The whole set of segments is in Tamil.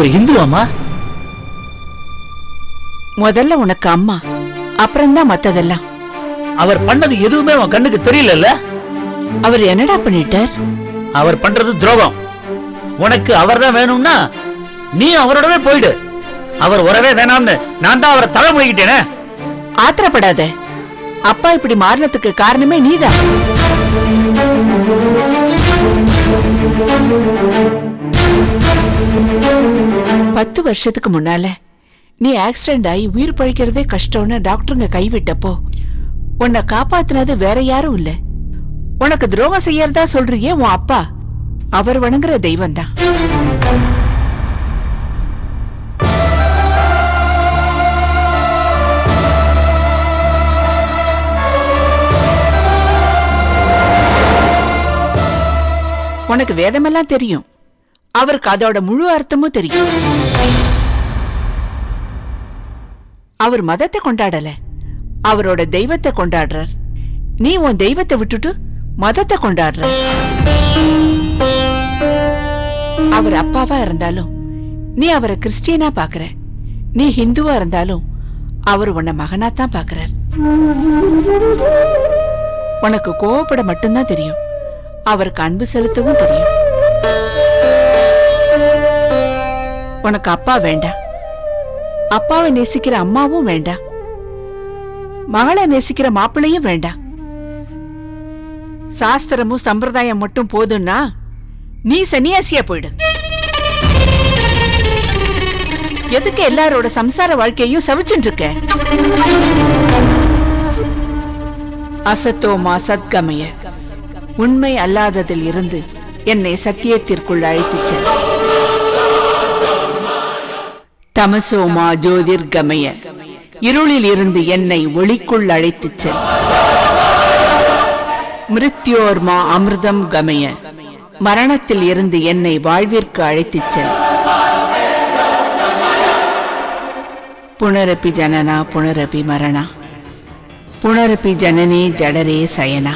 ஒரு இந்துவாமா முதல்ல உனக்கு அம்மா அப்புறம்தான் மத்ததெல்லாம். அவர் பண்ணது எதுவுமே உன் கண்ணுக்கு தெரியலல்ல? அவர் என்னடா பண்ணிட்டார்? அவர் பண்றது துரோகம். உனக்கு அவர்தான் வேணும்னா நீ அவரோடவே போயிடு. அவர் உறவே வேணாம்னு நான் தான் அவரை தலை முழுகிட்டேனே ஆத்திரப்படாத. அப்பா இப்படி மாறினதுக்கு காரணமே நீதான். பத்து வருஷத்துக்கு முன்னால நீ ஆக்சிடென்ட் ஆகி உயிர் பழிக்கிறதே கஷ்டம்னு டாக்டருங்க கைவிட்டப்போ உன்னை காப்பாத்துனது வேற யாரும் இல்ல. உனக்கு துரோகம் செய்யறதா சொல்றியே உன் அப்பா. அவர் வணங்குற தெய்வம் தான் உனக்கு வேதமெல்லாம் தெரியும். அவருக்கு அதோட முழு அர்த்தமும் தெரியும். அவர் மதத்தை கொண்டாடல. அவரோட தெய்வத்தை கொண்டாடுறார். நீ உன் தெய்வத்தை விட்டுட்டு மதத்தை கொண்டாடுற. அவர் அப்பாவா இருந்தாலும் நீ அவரை கிறிஸ்டியனா பாக்குற. நீ ஹிந்துவா இருந்தாலும் அவர் உன்னை மகனா தான் பாக்குறார். உனக்கு கோவப்பட மட்டும்தான் தெரியும். அவருக்கு அன்பு செலுத்தவும் தெரியும். உனக்கு அப்பா வேண்டாம் அப்பாவை நேசிக்கிற அம்மாவும் வேண்டாம் மகளை நேசிக்கிற மாப்பிள்ளையும் வேண்டாம் சாஸ்திரமும் சம்பிரதாயம் மட்டும் போதும்னா நீ சன்னியாசியா போயிடு. எதுக்கு எல்லாரோட சம்சார வாழ்க்கையும் சவிச்சுட்டு இருக்க அசத்தோமா சத்கமய. உண்மை அல்லாததில் இருந்து என்னை சத்தியத்திற்குள் அழைத்துச் செல்ல தமசோமா ஜோதிர்கமய இருளில் இருந்து என்னை ஒளிக்குள் அழைத்துச் செல் மிருத்யோர்மா அமிர்தம் கமய மரணத்தில் இருந்து என்னை வாழ்விற்கு அழைத்துச் செல் புனரப்பி ஜனனா புனரப்பி மரணா புனரப்பி ஜனனே ஜடரே சயனா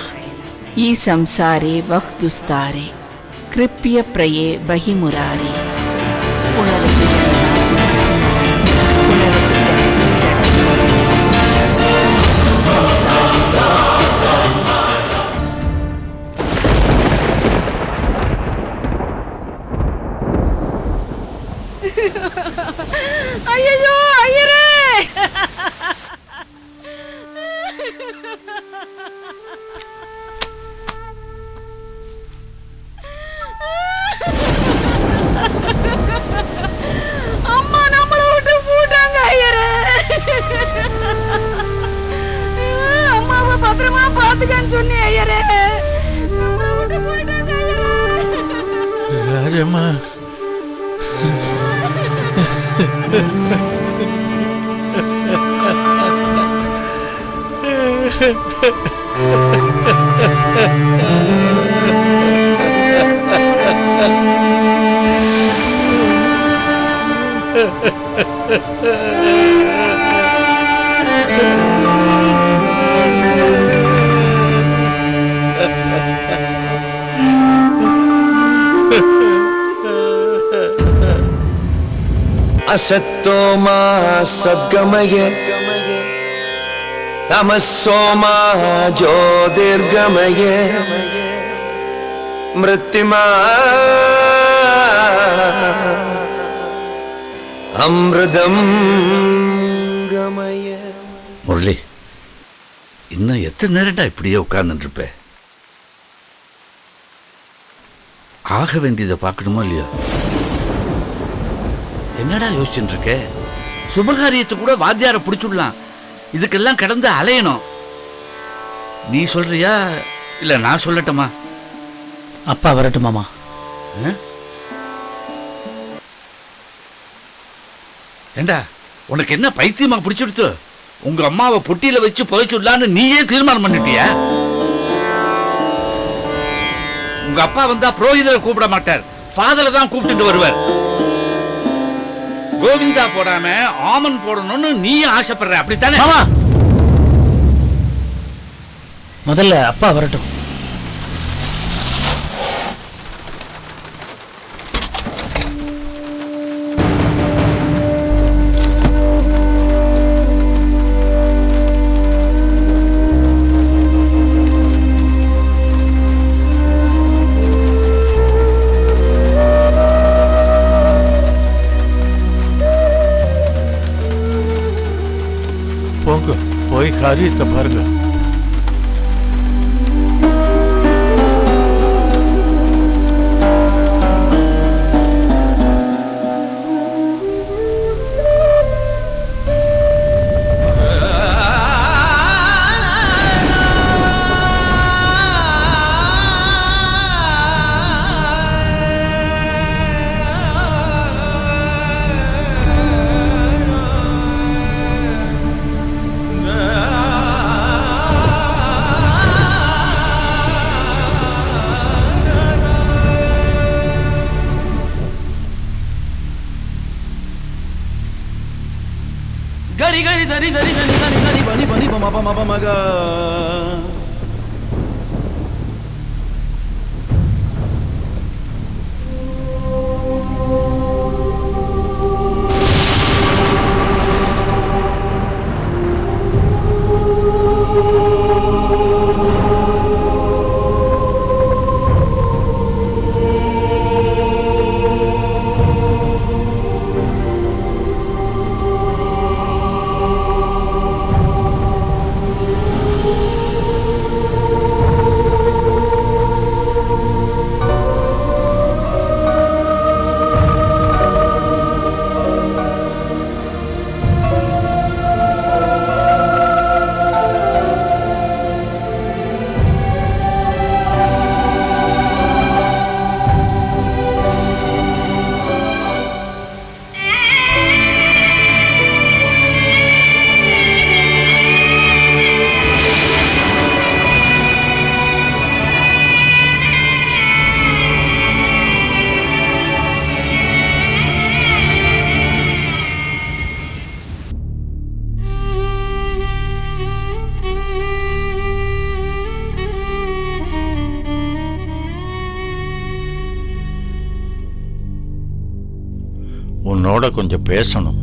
ಈ ಸಂಸಾರೆ ವಹ್ದುಸ್ತಾರೆ ಕೃಪ್ಯ ಪ್ರಯೇ ಬಹಿಮುರಾರಿ ಪುನರಪಿ ஐயோ ஐயரே! அம்மா நம்மள விட்டு போட்டாங்க ஐயரே! அம்மாவை பத்திரமா பாத்துக்கன்னு சொன்னி ஐயரே! நம்மள விட்டு போயிட்டாங்க ஐயரே! Rajamma Ha ha ha! असत्तोमा सद्गमय तमस्सोमा ज्योतिर्गमय मृत्युमा अमृतम् गमय Murali இன்னும் எத்தனை நேரம்டா இப்படியே உட்கார்ந்துட்டு இருப்ப ஆக வேண்டியதை பார்க்கணுமோ இல்லையோ என்னடா யோசிச்சுட்டு இருக்க சுபகாரியத்தை கூட வாத்தியார பிடிச்சுடலாம். இதுக்கெல்லாம் கடந்து அலையணும். நீ சொல்றியா? இல்ல நான் சொல்லட்டுமா? அப்பா வரட்டுமாமா? ஏண்டா உனக்கு என்ன பைத்தியமா பிடிச்சிடுத்து? உங்க அம்மாவை பொட்டியில வச்சு புதைச்சுடலான்னு நீயே தீர்மானம் பண்ணிட்டியா? உங்க அப்பா வந்தா புரோகிதரை கூப்பிட மாட்டார். ஃபாதரை தான் கூப்பிட்டுட்டு வருவார். கோவிந்தா போடாம ஆமன் போடணும்னு நீ ஆசைப்படுற அப்படித்தானே? முதல்ல அப்பா வரட்டும். போய் காரியத்தை உன்னோட கொஞ்சம் பேசணும்.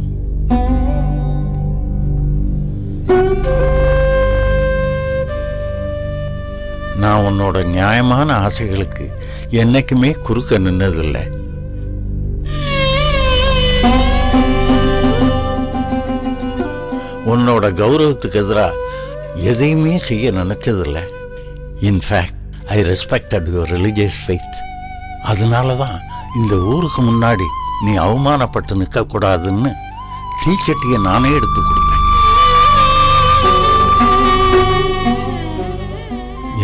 நான் உன்னோட நியாயமான ஆசைகளுக்கு என்னைக்குமே குறுக்க நின்னதில்லை. உன்னோட கௌரவத்துக்கு எதிராக எதையுமே செய்ய நினச்சதில்லை. In fact I respected your religious faith அதனால தான் இந்த ஊருக்கு முன்னாடி நீ அவமானப்பட்டு நிற்கக்கூடாதுன்னு தீச்சட்டியை நானே எடுத்து கொடுத்தேன்.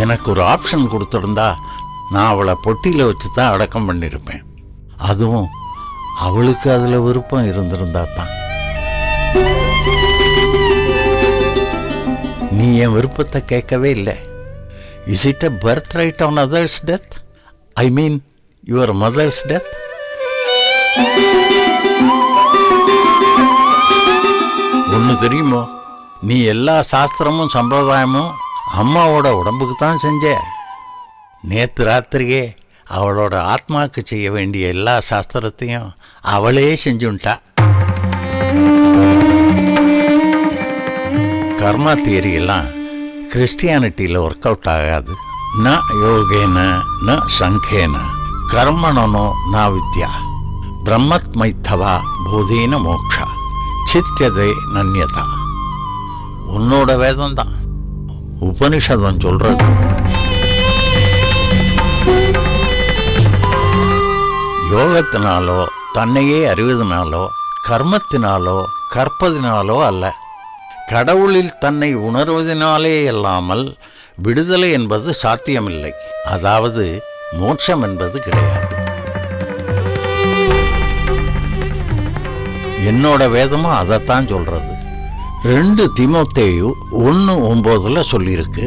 எனக்கு ஒரு ஆப்ஷன் கொடுத்துருந்தா நான் அவளை பொட்டியில் வச்சு தான் அடக்கம் பண்ணியிருப்பேன். அதுவும் அவளுக்கு அதில் விருப்பம் இருந்திருந்தா தான். நீ என் விருப்பத்தை கேட்கவே இல்லை. Is it a birth right on others' death I mean your mother's death ஒன்று தெரியுமோ? நீ எல்லா சாஸ்திரமும் சம்பிரதாயமும் அம்மாவோட உடம்புக்கு தான் செஞ்ச. நேற்று ராத்திரியே அவளோட ஆத்மாக்கு செய்ய வேண்டிய எல்லா சாஸ்திரத்தையும் அவளே செஞ்சுட்டா கர்மா தியரி எல்லாம் கிறிஸ்டியானிட்டியில் ஒர்க் அவுட் ஆகாது. ந யோகேன ந சங்கேன. கர்மணனோ நா வித்யா. பிரம்மத்மைத்தவா போதேன மோக்ஷா சித்தியதே நன்யதா உன்னோட வேதம் தான் உபனிஷதம் சொல்றது யோகத்தினாலோ தன்னையே அறிவதனாலோ கர்மத்தினாலோ கற்பதினாலோ அல்ல। கடவுளில் தன்னை உணர்வதனாலே அல்லாமல் விடுதலை என்பது சாத்தியமில்லை. அதாவது மோட்சம் என்பது கிடையாது. என்னோட வேதமும் அதைத்தான் சொல்றது. ரெண்டு திமுத்தேயு ஒன்று ஒம்போதில் சொல்லியிருக்கு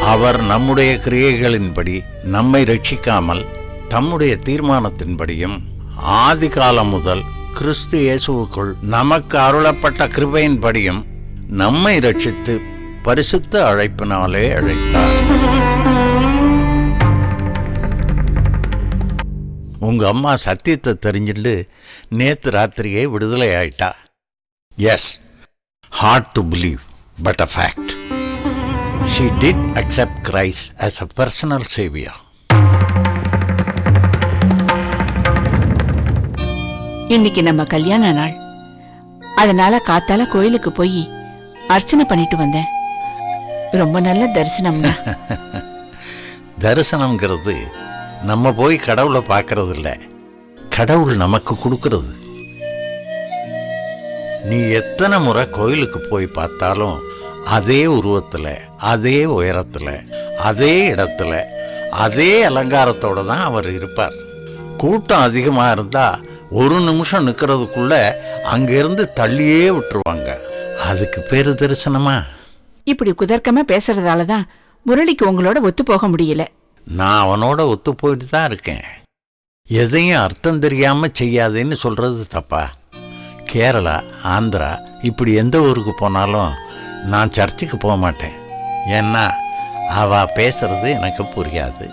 அவர் நம்முடைய கிரியைகளின்படி நம்மை ரட்சிக்காமல் தம்முடைய தீர்மானத்தின்படியும் ஆதி காலம் முதல் கிறிஸ்து இயேசுவுக்குள் நமக்கு அருளப்பட்ட கிருபையின்படியும் நம்மை ரட்சித்து பரிசுத்த அழைப்பினாலே அழைத்தார். உங்க அம்மா சத்தியத்தை தெரிஞ்சுட்டு நேத்து ராத்திரியே விடுதலை ஆயிட்டா. Is hard to believe but a fact she did accept Christ as a personal savior. இன்னைக்கு நம்ம கல்யாண நாள். அதனால காத்தால கோயிலுக்கு போய் அர்ச்சனை பண்ணிட்டு வந்தேன். ரொம்ப நல்ல தரிசனம்னா தரிசனம்ங்கிறது நம்ம போய் கடவுளை பார்க்கறது இல்லை கடவுள் நமக்கு கொடுக்கறது. நீ எத்தனை முறை கோயிலுக்கு போய் பார்த்தாலும் அதே உருவத்தில் அதே உயரத்தில் அதே இடத்துல அதே அலங்காரத்தோடு தான் அவர் இருப்பார். கூட்டம் அதிகமாக இருந்தால் ஒரு நிமிஷம் நிற்கிறதுக்குள்ள அங்கிருந்து தள்ளியே விட்டுருவாங்க. அதுக்கு பேர் தரிசனமா? இப்படி குதர்க்கமாக பேசுறதால தான் முரளிக்கு உங்களோட ஒத்து போக முடியல. நான் அவனோட ஒத்து போயிட்டு தான் இருக்கேன். எதையும் அர்த்தம் தெரியாமல் செய்யாதேன்னு சொல்கிறது தப்பா? கேரளா ஆந்திரா இப்படி எந்த ஊருக்கு போனாலும் நான் சர்ச்சுக்கு போக மாட்டேன். ஏன்னா அவள் பேசுறது எனக்கு புரியாது.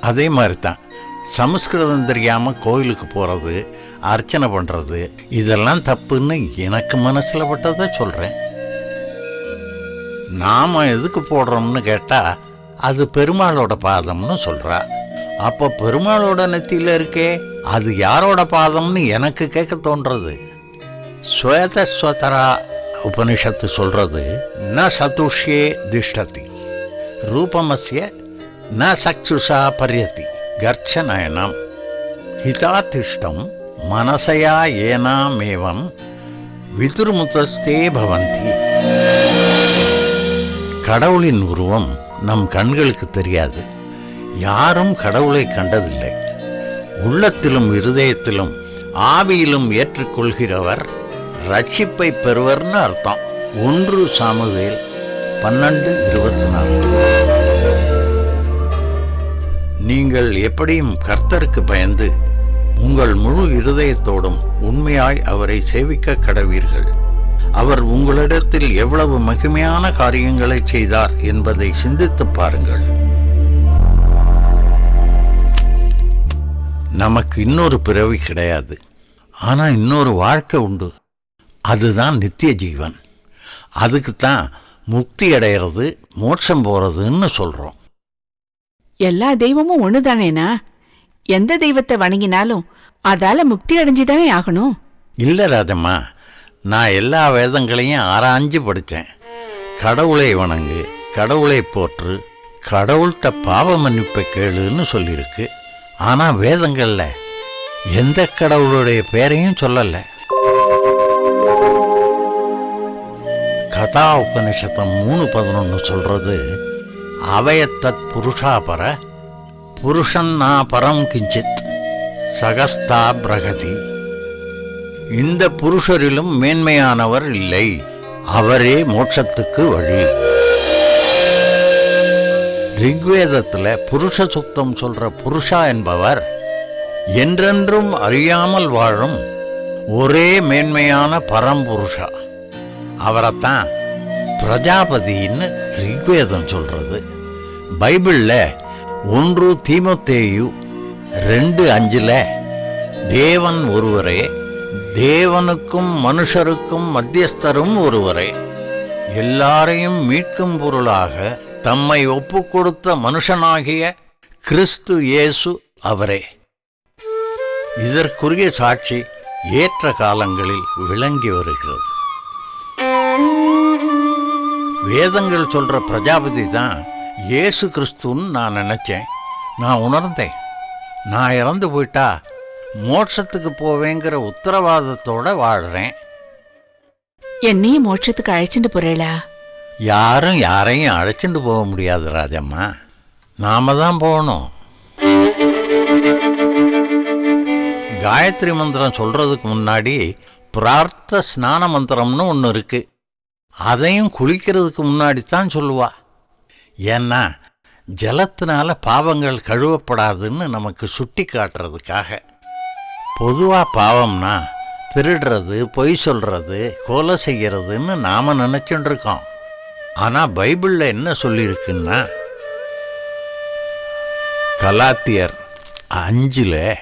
அதே மாதிரி தான் சமஸ்கிருதம் தெரியாமல் கோயிலுக்கு போகிறது அர்ச்சனை பண்ணுறது இதெல்லாம் தப்புன்னு எனக்கு மனசில் பட்டதை சொல்கிறேன் நாம் எதுக்கு போடுறோம்னு கேட்டால் அது பெருமாளோட பாதம்னு சொல்கிறா அப்போ பெருமாளோட நெத்தியில் இருக்கே அது யாரோட பாதம்னு எனக்கு கேட்க தோன்றது. ஸ்வேதஸ்வதரா உபனிஷத்து சொல்கிறது ந சதுஷ்யே திஷ்டதி ரூபமஸ்ய ந சக்ஷுஷா பரியதி கர்ச்சநயனம் ஹிதாதிஷ்டம் மனசையா ஏனாமேவம் விதுர்முதஸ்தே பவந்தி. கடவுளின் உருவம் நம் கண்களுக்கு தெரியாது. யாரும் கடவுளை கண்டதில்லை. உள்ளத்திலும் இருதயத்திலும் ஆவியிலும் ஏற்றுக்கொள்கிறவர் ரட்சிப்பை பெறுவர்னு அர்த்தம். ஒன்று சாமுவேல் பன்னெண்டு இருபத்தி நாலு நீங்கள் எப்படியும் கர்த்தருக்கு பயந்து உங்கள் முழு இருதயத்தோடும் உண்மையாய் அவரை சேவிக்க கடவீர்கள். அவர் உங்களிடத்தில் எவ்வளவு மகிமையான காரியங்களை செய்தார் என்பதை சிந்தித்துப் பாருங்கள். நமக்கு இன்னொரு பிறவி கிடையாது. ஆனா இன்னொரு வாழ்க்கை உண்டு. அதுதான் நித்திய ஜீவன். அதுக்கு தான் முக்தி அடையிறது மோட்சம் போறதுன்னு சொல்றோம். எல்லா தெய்வமும் ஒண்ணுதானேனா எந்த தெய்வத்தை வணங்கினாலும் அதால முக்தி அடைஞ்சுதானே ஆகணும்? இல்ல ராஜம்மா. நான் எல்லா வேதங்களையும் ஆராய்ஞ்சு படித்தேன். கடவுளை வணங்கு கடவுளை போற்று கடவுள்கிட்ட பாவ மன்னிப்பை கேளுன்னு சொல்லியிருக்கு. ஆனால் வேதங்கள்ல எந்த கடவுளுடைய பேரையும் சொல்லலை. கதா உபநிஷத்தம் மூணு பதினொன்று சொல்கிறது அவயத்தத் புருஷாபர புருஷன் பரம் கிஞ்சித் சகஸ்தா பிரகதி. இந்த புருஷரிலும் மேன்மையானவர் இல்லை. அவரே மோட்சத்துக்கு வழி. ரிக்வேதத்தில் புருஷ சுத்தம் சொல்ற புருஷா என்பவர் என்றென்றும் அறியாமல் வாழும் ஒரே மேன்மையான பரம்புருஷா. அவரைத்தான் பிரஜாபதின்னு ரிக்வேதம் சொல்றது. பைபிளில் ஒன்று தீமத்தேயு ரெண்டு அஞ்சில் தேவன் ஒருவரே தேவனுக்கும் மனுஷருக்கும் மத்தியஸ்தரும் ஒருவரே. எல்லாரையும் மீட்கும் பொருளாக தம்மை ஒப்பு கொடுத்த மனுஷனாகிய கிறிஸ்து இயேசு அவரே. இதற்குரிய சாட்சி ஏற்ற காலங்களில் விளங்கி வருகிறது. வேதங்கள் சொல்ற பிரஜாபதி தான் இயேசு கிறிஸ்துன்னு நான் நினைச்சேன். நான் உணர்ந்தேன். நான் இறந்து போயிட்டா மோட்சத்துக்கு போவேங்கிற உத்தரவாதத்தோட வாழ்றேன். என்னையும் மோட்சத்துக்கு அழைச்சிட்டு போறேளா? யாரும் யாரையும் அழைச்சிட்டு போக முடியாது ராஜம்மா. நாம தான் போகணும். காயத்ரி மந்திரம் சொல்றதுக்கு முன்னாடி பிரார்த்த ஸ்நான மந்திரம்னு ஒன்று இருக்கு. அதையும் குளிக்கிறதுக்கு முன்னாடி தான் சொல்லுவா. ஏன்னா ஜலத்தினால பாவங்கள் கழுவப்படாதுன்னு நமக்கு சுட்டி காட்டுறதுக்காக பொதுவாக பாவம்னா திருடுறது பொய் சொல்கிறது கொலை செய்கிறதுன்னு நாம் நினச்சிட்டு இருக்கோம் ஆனால் பைபிளில் என்ன சொல்லியிருக்குன்னா கலாத்தியர் அஞ்சில்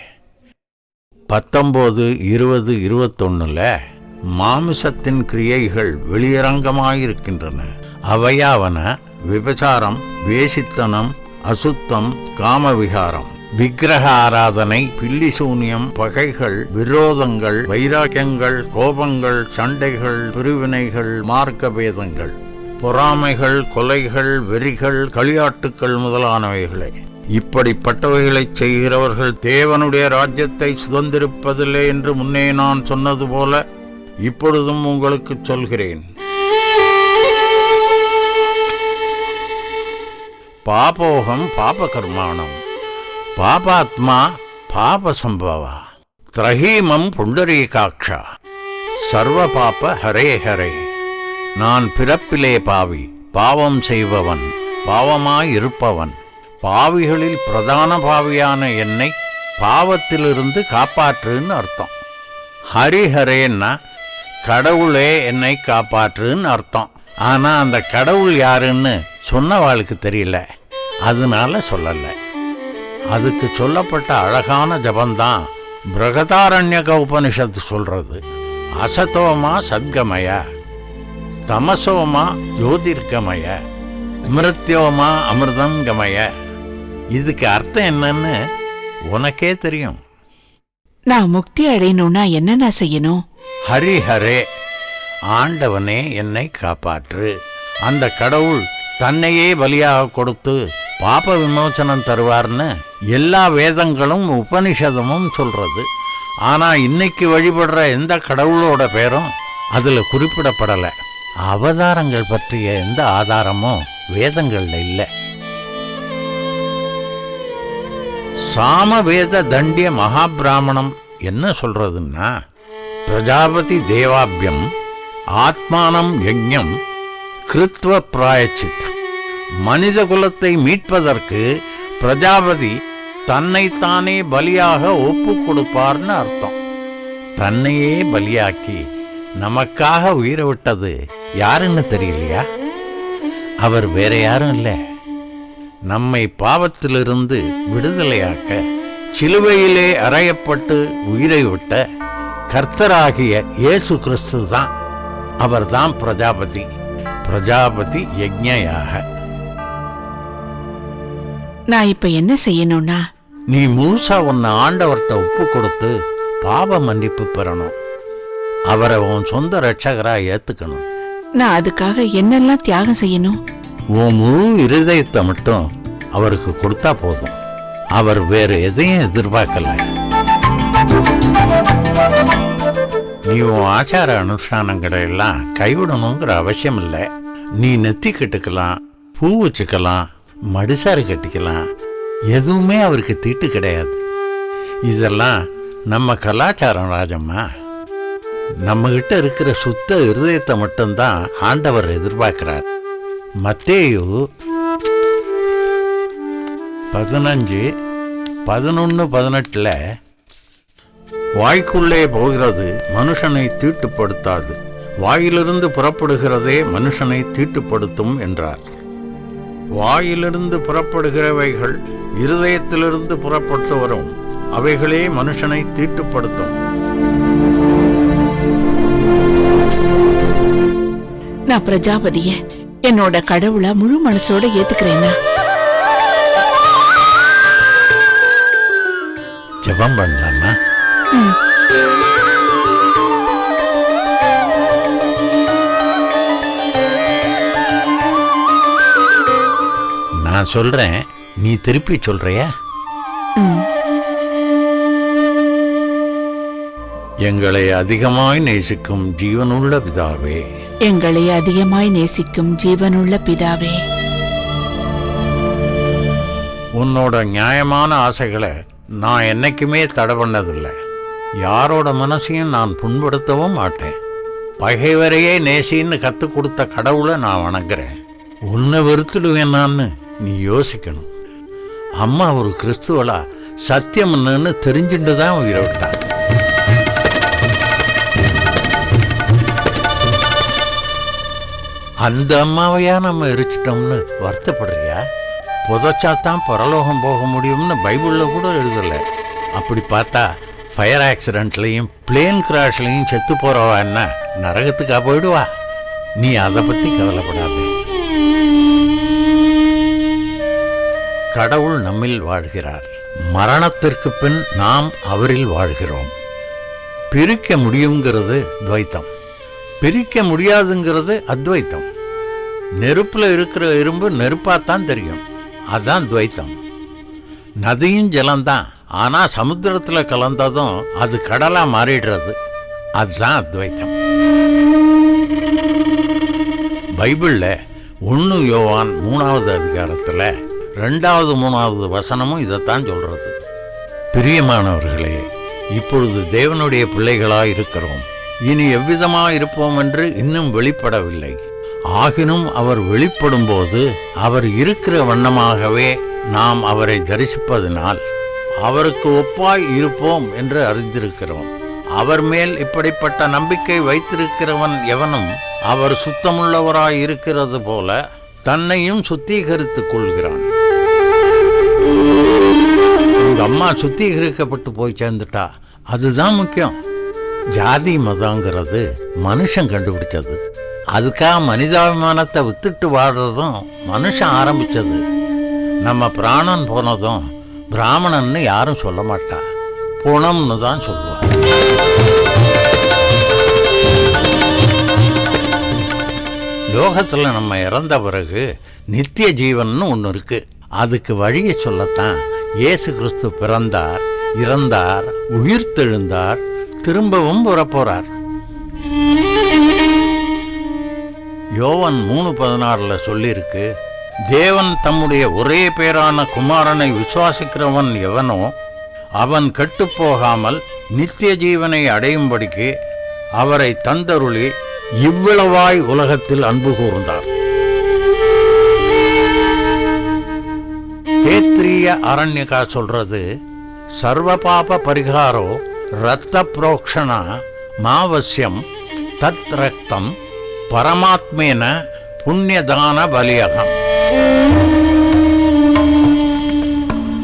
பத்தொம்போது இருபது இருபத்தொன்னுல மாமிசத்தின் கிரியைகள் வெளியரங்கமாயிருக்கின்றன. அவையாவன விபசாரம் வேசித்தனம் அசுத்தம் காமவிகாரம் விக்கிரக ஆராதனை பில்லி சூனியம் பகைகள் விரோதங்கள் வைராக்கியங்கள் கோபங்கள் சண்டைகள் பிரிவினைகள் மார்க்க பேதங்கள் பொறாமைகள் கொலைகள் வெறிகள் களியாட்டுக்கள் முதலானவைகளே. இப்படிப்பட்டவைகளைச் செய்கிறவர்கள் தேவனுடைய ராஜ்யத்தை சுதந்திரிப்பதில்லை என்று முன்னே நான் சொன்னது போல இப்பொழுதும் உங்களுக்கு சொல்கிறேன். பாபோகம் பாபகர்மாணம் பாபாத்மா பாபசம்பவா. திரஹீமம் புண்டரீகாட்சா சர்வ பாப ஹரே ஹரே. நான் பிறப்பிலே பாவி பாவம் செய்பவன் பாவமாயிருப்பவன் பாவிகளில் பிரதான பாவியான என்னை பாவத்திலிருந்து காப்பாற்றுன்னு அர்த்தம். ஹரிஹரேன்னா கடவுளே என்னை காப்பாற்றுன்னு அர்த்தம். ஆனால் அந்த கடவுள் யாருன்னு சொன்னவாளுக்கு தெரியல. அதனால சொல்லலை. அதுக்கு சொல்லப்பட்ட அழகான ஜபந்தான் பிரகதாரண்யக உபனிஷத்து சொல்றது. அசதோமா சத்கமய தமசோமா ஜோதிர்கமய மிருத்யோமா அமிர்தம் கமய இதுக்கு அர்த்தம் என்னன்னு உனக்கே தெரியும். நான் முக்தி அடையணும்னா என்ன நான் செய்யணும் ஹரிஹரே ஆண்டவனே என்னை காப்பாற்று. அந்த கடவுள் தன்னையே பலியாக கொடுத்து பாப விமோசனம் தருவார்னு எல்லா வேதங்களும் உபனிஷதமும் சொல்றது. ஆனா இன்னைக்கு வழிபடுற எந்த கடவுளோட பேரும் அதில் குறிப்பிடப்படலை. அவதாரங்கள் பற்றிய எந்த ஆதாரமும் வேதங்கள்ல இல்லை. சாமவேத தண்டிய மகாபிராமணம் என்ன சொல்றதுன்னா பிரஜாபதி தேவாபியம் ஆத்மானம் யஜ்ஞம் கிருத்வ பிராயச்சித் மனித குலத்தை மீட்பதற்கு பிரஜாபதி தன்னைத்தானே பலியாக ஒப்பு கொடுப்பார்னு அர்த்தம். தன்னையே பலியாக்கி நமக்காக உயிரை விட்டது யாருன்னு தெரியலையா? அவர் வேற யாரும் இல்லை. நம்மை பாவத்திலிருந்து விடுதலையாக்க சிலுவையிலே அறையப்பட்டு உயிரை விட்ட கர்த்தராகிய இயேசு கிறிஸ்து தான் அவர்தான் பிரஜாபதி. பிரஜாபதி யஜ்ஞயாக. நான் இப்ப என்ன செய்யணும்னா? நீ முழுசா உன்னை ஆண்டவர்கிட்ட ஒப்பு கொடுத்து பாவ மன்னிப்பு பெறணும். அவரை உன் சொந்த ரட்சகரா ஏத்துக்கணும். நான் அதுக்காக என்னெல்லாம் தியாகம் செய்யணும்? உன் முழு இருதயத்தை மட்டும் அவருக்கு கொடுத்தா போதும். அவர் வேறு எதையும் எதிர்பார்க்கல. நீ உன் ஆச்சார அனுஷ்டானங்களை எல்லாம் கைவிடணுங்கிற அவசியம் இல்லை நீ நெத்தி கட்டுக்கலாம் பூ வச்சுக்கலாம் மடுசாறு கட்டிக்கலாம். எதுவுமே அவருக்கு தீட்டு கிடையாது. இதெல்லாம் நம்ம கலாச்சாரம் ராஜம்மா. நம்மகிட்ட இருக்கிற சுத்த இருதயத்தை மட்டும்தான் ஆண்டவர் எதிர்பார்க்கிறார். மத்தேயு பதினஞ்சு பதினொன்று பதினெட்டில் வாய்க்குள்ளே போகிறது மனுஷனை தீட்டுப்படுத்தாது. வாயிலிருந்து புறப்படுகிறதே மனுஷனை தீட்டுப்படுத்தும் என்றார். வாயிலிருந்து புறப்படுகிறவைகள் இருதயத்திலிருந்து புறப்பட்டு வரும் அவைகளே மனுஷனை தீட்டுப்படுத்தும். நான் பிரஜாபதிய என்னோட கடவுளா முழு மனசோட ஏத்துக்கிறேன்னா ஜெபம் பண்ணலாமா? நான் சொல்றேன் நீ திருப்பி சொல்றியா? ம். எங்களை அதிகமாய் நேசிக்கும் ஜீவனுள்ள பிதாவே. எங்களை அதிகமாய் நேசிக்கும் ஜீவனுள்ள பிதாவே. உன்னோட நியாயமான ஆசைகளை நான் என்னைக்குமே தடை பண்ணதில்லை. யாரோட மனசையும் நான் புண்படுத்தவும் மாட்டேன். பகைவரையே நேசின்னு கற்றுக் கொடுத்த கடவுளை நான் வணங்குறேன். உன்னை வெறுத்துடுவேனான்னு நீ யோசிக்கணும். அம்மா ஒரு கிறிஸ்துவலா சத்தியம் என்னன்னு தெரிஞ்சுட்டு தான் உயிரை விட்டான் அந்த அம்மாவையா நம்ம எரிச்சிட்டோம்னு வருத்தப்படுறியா? புதைச்சாத்தான் பரலோகம் போக முடியும்னு பைபிளில் கூட எழுதலை. அப்படி பார்த்தா ஃபயர் ஆக்சிடென்ட்லையும் பிளேன் கிராஷ்லையும் செத்து போகிறவா என்ன? நரகத்துக்கா போயிடுவா? நீ அதை பற்றி கவலைப்படாதே. கடவுள் நம்மில் வாழ்கிறார். மரணத்திற்கு பின் நாம் அவரில் வாழ்கிறோம். பிரிக்க முடியுங்கிறது துவைத்தம். பிரிக்க முடியாதுங்கிறது அத்வைத்தம். நெருப்பில் இருக்கிற இரும்பு நெருப்பாகத்தான் தெரியும். அதுதான் துவைத்தம். நதியும் ஜலம்தான். ஆனால் சமுத்திரத்தில் கலந்ததும் அது கடலாக மாறிடுறது. அதுதான் அத்வைத்தம். பைபிளில் ஒன்று யோவான் மூணாவது அதிகாரத்தில் ரெண்டாவது மூணாவது வசனமும் இதைத்தான் சொல்கிறது பிரியமானவர்களே இப்பொழுது தேவனுடைய பிள்ளைகளாக இருக்கிறோம். இனி எவ்விதமாக இருப்போம் என்று இன்னும் வெளிப்படவில்லை. ஆகினும் அவர் வெளிப்படும்போது அவர் இருக்கிற வண்ணமாகவே நாம் அவரை தரிசிப்பதனால் அவருக்கு ஒப்பாய் இருப்போம் என்று அறிந்திருக்கிறோம். அவர் மேல் இப்படிப்பட்ட நம்பிக்கை வைத்திருக்கிறவன் எவனும் அவர் சுத்தமுள்ளவராய் இருக்கிறது போல தன்னையும் சுத்திகரித்துக் கொள்கிறான். உங்க அம்மா சுத்திகரிக்கப்பட்டு போய் சேர்ந்துட்டா அதுதான் முக்கியம். ஜாதி மதங்கிறது மனுஷன் கண்டுபிடிச்சது. அதுக்காக மனிதாபிமானத்தை வித்துட்டு வாடுறதும் மனுஷன் ஆரம்பிச்சது. நம்ம பிராணன் போனதும் பிராமணன்னு யாரும் சொல்ல மாட்டா. புணம்னு தான் சொல்லுவான் லோகத்தில் நம்ம இறந்த பிறகு நித்திய ஜீவன்னு ஒன்று இருக்கு. அதுக்கு வழியை சொல்லத்தான் இயேசு கிறிஸ்து பிறந்தார் இறந்தார் உயிர்த்தெழுந்தார் திரும்பவும் வரப்போறார். யோவன் மூணு பதினாறுல சொல்லியிருக்கு தேவன் தம்முடைய ஒரே பேரான குமாரனை விசுவாசிக்கிறவன் எவனோ அவன் கெட்டுப்போகாமல் நித்திய ஜீவனை அடையும்படிக்கு அவரை தந்தருளி இவ்வளவாய் உலகத்தில் அன்பு கூர்ந்தார். தேத்ரிய அரண்யகா சொல்றது சர்வ பாப பரிகாரோ ரத்த புரோக்ஷணா மாவசியம் தத் ரத்தம் பரமாத்மேன புண்ணியதான பலியகம்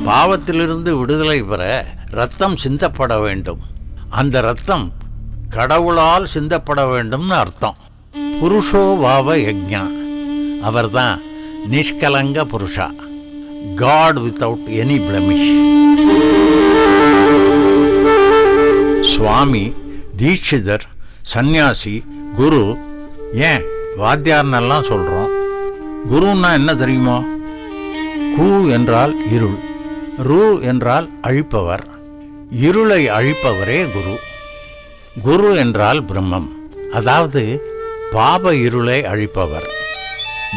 பாவத்திலிருந்து விடுதலை பெற ரத்தம் சிந்தப்பட வேண்டும். அந்த ரத்தம் கடவுளால் சிந்தப்பட வேண்டும்னு அர்த்தம். புருஷோ பாவ யஜ்ஞா. அவர்தான் நிஷ்கலங்க புருஷா. God without any blemish Swami Dikshitar sannyasi guru ஏன் வாத்தியார்னெல்லாம் சொல்கிறோம் குருன்னா என்ன தெரியுமோ? கு என்றால் இருள் ரு என்றால் அழிப்பவர் இருளை அழிப்பவரே குரு. குரு என்றால் பிரம்மம் அதாவது பாப இருளை அழிப்பவர்.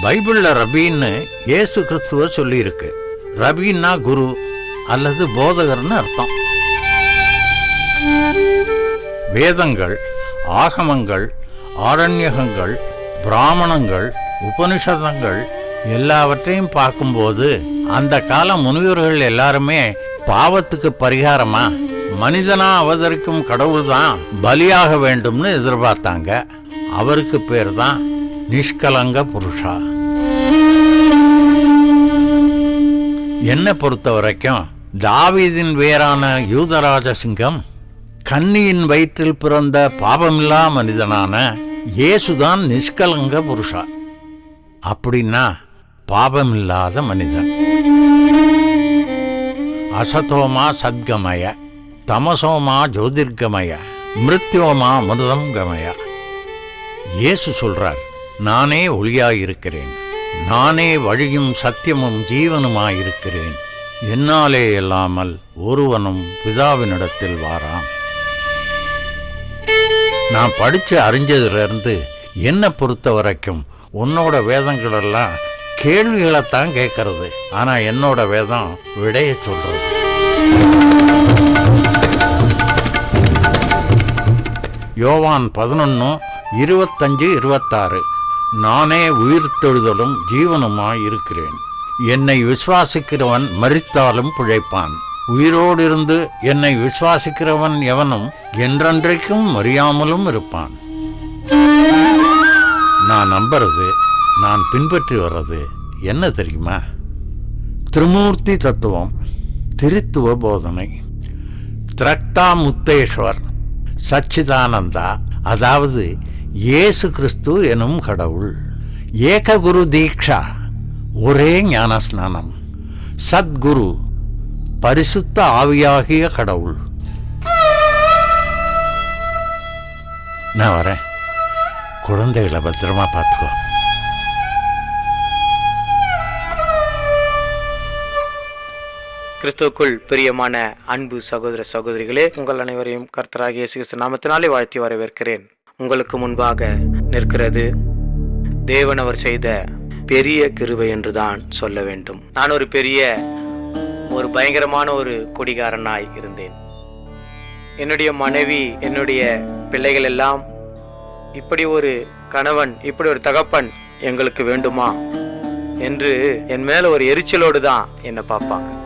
பைபிளில் ரபின்னு இயேசு கிறிஸ்துவ சொல்லியிருக்கு. ரபின்னா குரு அல்லது போதகர்னு அர்த்தம். வேதங்கள் ஆகமங்கள் ஆரண்யகங்கள் பிராமணங்கள் உபனிஷதங்கள் எல்லாவற்றையும் பார்க்கும்போது அந்த கால முனிவர்கள் எல்லாருமே பாவத்துக்கு பரிகாரமா மனிதனா அவதரிக்கும் கடவுள் தான் பலியாக வேண்டும்னு எதிர்பார்த்தாங்க. அவருக்கு பேர் தான் நிஷ்கலங்க புருஷா. என்னை பொறுத்த வரைக்கும் தாவீதின் வேரான யூதராஜ சிங்கம் கன்னியின் வயிற்றில் பிறந்த பாபமில்லா மனிதனான இயேசுதான் நிஷ்கலங்க புருஷா. அப்படின்னா பாபமில்லாத மனிதன். அசதோமா சத்கமய தமசோமா ஜோதிர்கமய மிருத்யோமா மிருதம் கமய இயேசு சொல்றார் நானே ஒளியாயிருக்கிறேன். நானே வழியும் சத்தியமும் ஜீவனுமாயிருக்கிறேன். என்னாலே இல்லாமல் ஒருவனும் பிதாவினிடத்தில் வாரான் நான் படித்து அறிஞ்சதுலேருந்து என்னை பொறுத்த வரைக்கும் உன்னோட வேதங்களெல்லாம் கேள்விகளை கேள்விகளைத்தான் கேட்கறது. ஆனால் என்னோட வேதம் விடைய சொல்றது. யோவான் பதினொன்று இருபத்தஞ்சு இருபத்தாறு. நானே உயிர்த்தெழுதலும் ஜீவனுமாய் இருக்கிறேன். என்னை விசுவாசிக்கிறவன் மறித்தாலும் பிழைப்பான். உயிரோடு இருந்து என்னை விசுவாசிக்கிறவன் எவனும் என்றென்றைக்கும் மறியாமலும் இருப்பான். நான் நம்புறது நான் பின்பற்றி வர்றது என்ன தெரியுமா? திருமூர்த்தி தத்துவம் திருத்துவ போதனை. திரக்தா முத்தேஸ்வர் சச்சிதானந்தா அதாவது இயேசு கிறிஸ்து எனும் கடவுள். ஏககுரு தீக்ஷா ஒரே ஞானஸ்நானம். சத்குரு பரிசுத்த ஆவியாகிய கடவுள். நான் வரேன். குழந்தைகளை பத்திரமா பார்த்துக்கோ. கிறிஸ்துக்குள் பிரியமான அன்பு சகோதர சகோதரிகளே உங்கள் அனைவரையும் கர்த்தராகிய சிகிச்சை நாமத்தினாலே வாழ்த்தி வரவேற்கிறேன். உங்களுக்கு முன்பாக நிற்கிறது. தேவன் அவர் செய்த பெரிய கிருபை என்றுதான் சொல்ல வேண்டும். நான் ஒரு பெரிய ஒரு பயங்கரமான ஒரு குடிகாரனாய் இருந்தேன். என்னுடைய மனைவி என்னுடைய பிள்ளைகள் எல்லாம் இப்படி ஒரு கணவன் இப்படி ஒரு தகப்பன் எங்களுக்கு வேண்டுமா? என்று என் மேல ஒரு எரிச்சலோடு தான் என்னை பார்ப்பாங்க.